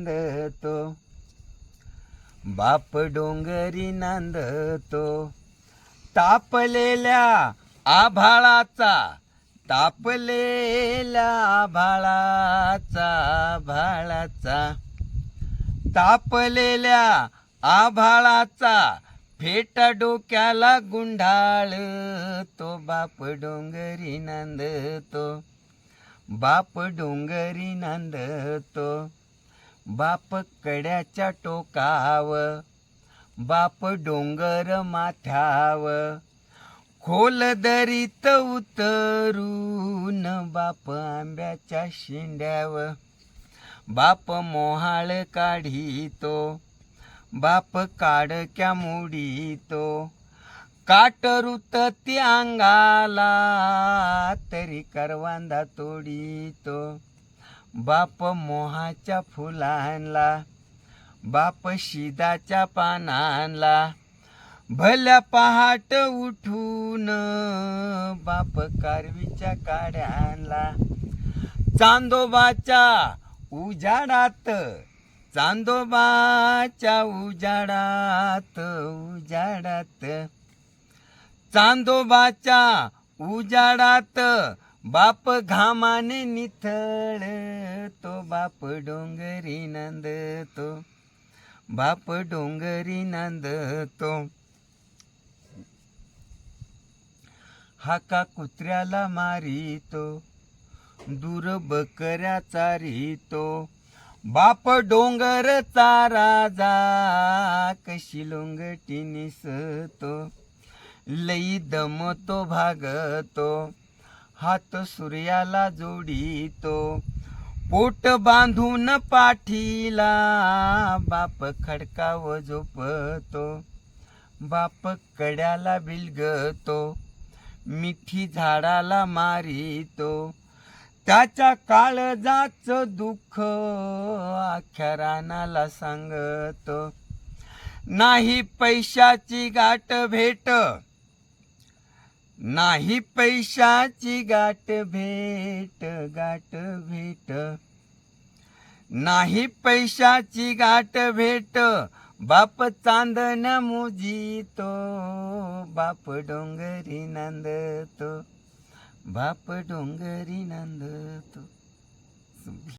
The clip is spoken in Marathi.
नांदतो. बाप डोंगरी नांदतो. तापलेल्या आभाळाचा तापलेल्या आभाळाचा आभाळाचा. तापलेल्या आभाळाचा फेटा डोक्याला गुंढाळ तो बाप डोंगरी नांदतो. बाप डोंगरी नांदतो. बाप कड्याच्या टोकाव बाप डोंगर माथ्याव. खोल दरीत उतरून बाप आंब्याच्या शेंड्याव. बाप मोहाळ काढितो बाप काडक्या मुडीतो. काट रुतती अंगाला तरी करवांदा तोडीतो. बाप मोहाच्या फुलांला बाप शिदाच्या पानांला भल्या पहाट उठून बाप कारवीच्या काड्यांला. चांदोबाच्या उजाडात चांदोबाच्या उजाडात उजाडात. चांदोबाच्या उजाडात बाप घामाने निथळ तो बाप डोंगरी नांदतो बाप डोंगरी नांदतो. हाका कुत्र्याला मारितो दूर बकऱ्या चारितो. बाप डोंगर राजा कशी लोंगटी निसतो लई दमतो भागतो. हात सूर्याला जोडीतो. पोट बांधून पाठीला बाप खडकाव झोपतो. बाप कड्याला बिलगतो. मिठी झाडाला मारितो. त्याच्या काळजाचं दुःख आख्या रानाला सांगतो. नाही पैशाची गाठ भेट नाही पैशाची गाठ भेट गाठ भेट. नाही पैशाची गाठ भेट बाप चांदन मुजितो बाप डोंगरी नांदतो बाप डोंगरी नांदतो.